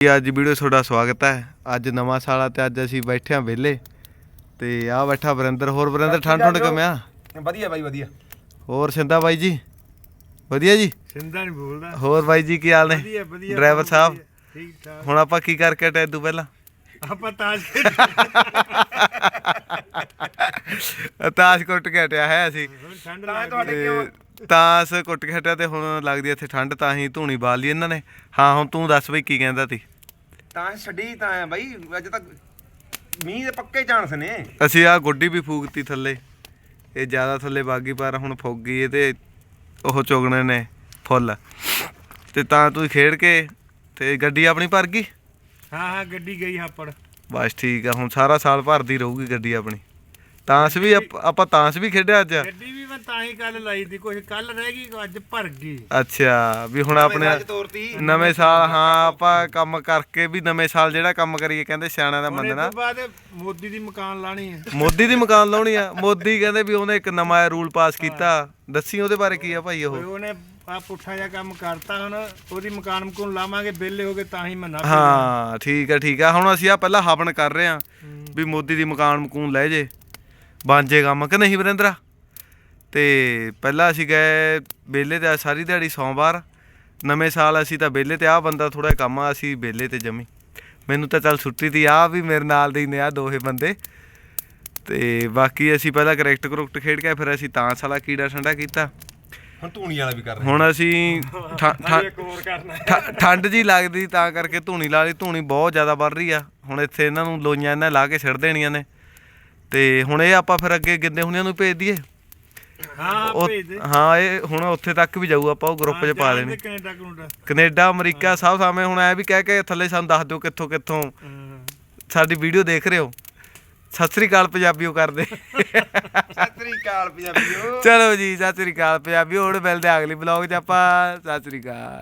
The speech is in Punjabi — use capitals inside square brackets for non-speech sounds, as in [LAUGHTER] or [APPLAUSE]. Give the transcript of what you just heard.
ਜੀ ਅੱਜ ਵੀਡੀਓ ਤੁਹਾਡਾ ਸਵਾਗਤ ਹੈ। ਅੱਜ ਨਵਾਂ ਸਾਲ ਆ ਤੇ ਅੱਜ ਅਸੀਂ ਬੈਠੇ ਆ ਵਿਹਲੇ। ਤੇ ਆ ਬੈਠਾ ਵਰਿੰਦਰ। ਹੋਰ ਵਰਿੰਦਰ ਠੰਡ ਠੰਡ ਕਮਿਆ ਵਧੀਆ ਬਾਈ ਵਧੀਆ। ਹੋਰ ਸਿੰਦਾ ਬਾਈ ਜੀ? ਵਧੀਆ ਜੀ? ਸਿੰਦਾ ਨਹੀਂ ਬੋਲਦਾ। ਹੋਰ ਬਾਈ ਜੀ ਕੀ ਹਾਲ ਨੇ? ਵਧੀਆ ਵਧੀਆ ਡਰਾਈਵਰ ਸਾਹਿਬ? ਠੀਕ ਠਾਕ। ਹੁਣ ਆਪਾਂ ਕੀ ਕਰਕੇ ਹਟੇ ਇਦੋਂ ਪਹਿਲਾਂ? ਆਪਾਂ ਤਾਜ [LAUGHS] ਤਾਸ਼ ਕੁੱਟ ਕੇ ਹਟਿਆ ਹੈ ਅਸੀਂ। ਠੰਡ ਤਾਂ ਲੱਗ ਤੁਹਾਡੇ ਕਿਉਂ ਤੇ ਤਾਸ਼ ਕੁੱਟ ਕੇ ਹਟਿਆ ਤੇ ਹੁਣ ਲੱਗਦੀ ਇੱਥੇ ਠੰਡ ਤਾਂ ਹੀ ਧੂਣੀ ਬਾਲ ਲਈ ਇਹਨਾਂ ਨੇ। ਹਾਂ ਹੁਣ ਤੂੰ ਦੱਸ ਬਈ ਕੀ ਕਹਿੰਦਾ ਤੀ। ਤਾਂ ਛੱਡੀ ਤਾਂ ਆ ਬਾਈ ਅੱਜ ਤੱਕ ਮੀਂਹ ਦੇ ਪੱਕੇ ਚਾਂਸ ਨੇ। ਅਸੀਂ ਆ ਗੁੱਡੀ ਵੀ ਫੂਕਤੀ ਥੱਲੇ। ਇਹ ਜ਼ਿਆਦਾ ਥੱਲੇ ਬਾਗੀ ਪਰ ਹੁਣ ਗਈ ਇਹਦੇ ਉਹ ਚੁਗਣੇ ਨੇ ਫੁੱਲ। ਤੇ ਤਾਂ ਤੂੰ ਖੇਡ ਕੇ ਤੇ ਗੱਡੀ ਆਪਣੀ ਭਰ ਗਈ? ਹਾਂ ਹਾਂ ਗੱਡੀ ਗਈ ਹਾਪੜ। ਬਸ ਠੀਕ ਆ ਹੁਣ ਸਾਰਾ ਸਾਲ ਭਰਦੀ ਰਹੂਗੀ ਗੱਡੀ ਆਪਣੀ। ਤਾਂਸ ਵੀ ਆਪ- ਆਪਾਂ ਤਾਂਸ ਵੀ ਖੇਡਿਆ ਅੱਜ? ਗੱਡੀ ਵੀ ਤਾਂ ਹੀ ਕੱਲ ਲਾਈ ਦੀ ਕੁਝ ਕੱਲ ਰਹਿ ਗਈ ਅੱਜ ਭਰ ਗਈ। ਅੱਛਾ ਵੀ ਹੁਣ ਆਪਣੇ ਅੱਜ ਤੋਰਤੀ ਨਵੇਂ ਸਾਲ ਹਾਂ ਆਪਾਂ ਕੰਮ ਕਰਕੇ ਵੀ ਨਵੇਂ ਸਾਲ ਜਿਹੜਾ ਕੰਮ ਕਰੀਏ ਕਹਿੰਦੇ ਸਿਆਣਿਆਂ ਦਾ ਮੰਨਣਾ। ਤੋਂ ਬਾਅਦ ਮੋਦੀ ਦੀ ਮਕਾਨ ਲਾਣੀ ਹੈ। ਮੋਦੀ ਦੀ ਮਕਾਨ ਲਾਉਣੀ ਆ। ਮੋਦੀ ਕਹਿੰਦੇ ਵੀ ਉਹਨੇ ਇੱਕ ਨਵਾਂ ਰੂਲ ਪਾਸ ਕੀਤਾ। ਦੱਸੀ ਉਹਦੇ ਬਾਰੇ ਕੀ ਆ ਭਾਈ ਉਹ? ਉਹਨੇ ਆ ਪੁੱਠਾ ਜਿਹਾ ਕੰਮ ਕਰਤਾ ਹੁਣ ਉਹਦੀ ਮਕਾਨ ਮਕੂਨ ਲਾਵਾਂਗੇ ਬਿੱਲੇ ਹੋ ਗਏ ਤਾਂ ਹੀ ਮੰਨਾ ਹਾਂ ਠੀਕ ਆ ਠੀਕ ਆ। ਹੁਣ ਅਸੀਂ ਆ ਪਹਿਲਾਂ ਹਵਨ ਕਰ ਰਹੇ ਆ ਵੀ ਮੋਦੀ ਦੀ ਮਕਾਨ ਮਕੂਨ ਲੈ ਜੇ। ਬਣ ਜੇ ਕੰਮ ਕਿ ਨਹੀਂ ਵਰਿੰਦਰਾ? ਤੇ ਪਹਿਲਾਂ ਅਸੀਂ ਗਏ ਬੇਲੇ ਤੇ ਸਾਰੀ ਦਿਹਾੜੀ ਸੋਮਵਾਰ। ਨਵੇਂ ਸਾਲ ਅਸੀਂ ਤਾਂ ਬੇਲੇ ਤੇ ਆ ਬੰਦਾ ਥੋੜਾ ਕੰਮ ਆ ਅਸੀਂ ਬੇਲੇ ਤੇ ਜਮੀ। ਮੈਨੂੰ ਤਾਂ ਚੱਲ ਛੁੱਟੀ ਤੀ ਆ ਵੀ ਮੇਰੇ ਨਾਲ ਦੇ ਹੀ ਨੇ ਆ ਦੋਹੇ ਬੰਦੇ। ਤੇ ਬਾਕੀ ਅਸੀਂ ਪਹਿਲਾਂ ਕਰੈਕਟ ਕਰੁਕਟ ਖੇਡ ਕੇ ਫਿਰ ਅਸੀਂ ਤਾਂਸ ਵਾਲਾ ਕੀੜਾ ਠੰਡਾ ਕੀਤਾ। ਹੁਣ ਧੂਣੀ ਵਾਲਾ ਵੀ ਕਰ ਰਹੇ ਹੁਣ ਅਸੀਂ ਠੰਡ ਜੀ ਲੱਗਦੀ ਤਾਂ ਕਰਕੇ ਧੂਣੀ ਲਾ ਲਈ। ਧੂਣੀ ਬਹੁਤ ਜ਼ਿਆਦਾ ਵੱਧ ਰਹੀ ਆ। ਹੁਣ ਇੱਥੇ ਇਹਨਾਂ ਨੂੰ ਲੋਈਆਂ ਇਹਨਾਂ ਲਾ ਕੇ ਛੱਡ ਦੇਣੀਆਂ ਨੇ। ਤੇ ਹੁਣ ਇਹ ਆਪਾਂ ਫਿਰ ਅੱਗੇ ਗਿੱਦੇ ਹੁਣਿਆਂ ਨੂੰ ਭੇਜ ਦਈਏ। ਹਾਂ ਉਹ- ਭੇਜ ਦੇ। ਹਾਂ ਇਹ ਹੁਣ ਉੱਥੇ ਤੱਕ ਵੀ ਜਾਊ ਆਪਾਂ ਉਹ ਗਰੁੱਪ 'ਚ ਪਾ ਦੇਣੀ। ਕੈਨੇਡਾ ਕਨੂਡਾ। ਕੈਨੇਡਾ ਅਮਰੀਕਾ ਸਭ ਸਾਹਮਣੇ। ਹੁਣ ਐ ਵੀ ਕਹਿ ਕੇ ਥੱਲੇ ਸਾਨੂੰ ਦੱਸ ਦਿਓ ਕਿੱਥੋਂ ਕਿੱਥੋਂ। ਸਾਡੀ ਵੀਡੀਓ ਦੇਖ ਰਹੇ ਹੋ? ਸਤਿ ਸ੍ਰੀ ਅਕਾਲ ਪੰਜਾਬੀਓ ਕਰਦੇ। ਸਤਿ ਸ੍ਰੀ ਅਕਾਲ ਪੰਜਾਬੀਓ। ਚਲੋ ਜੀ ਸਤਿ ਸ੍ਰੀ ਅਕਾਲ ਪੰਜਾਬੀਓ। ਹੁਣ ਮਿਲਦੇ ਆ ਅਗਲੀ ਬਲੌਗ 'ਚ ਆਪਾਂ। ਸਤਿ ਸ੍ਰੀ ਅਕਾਲ।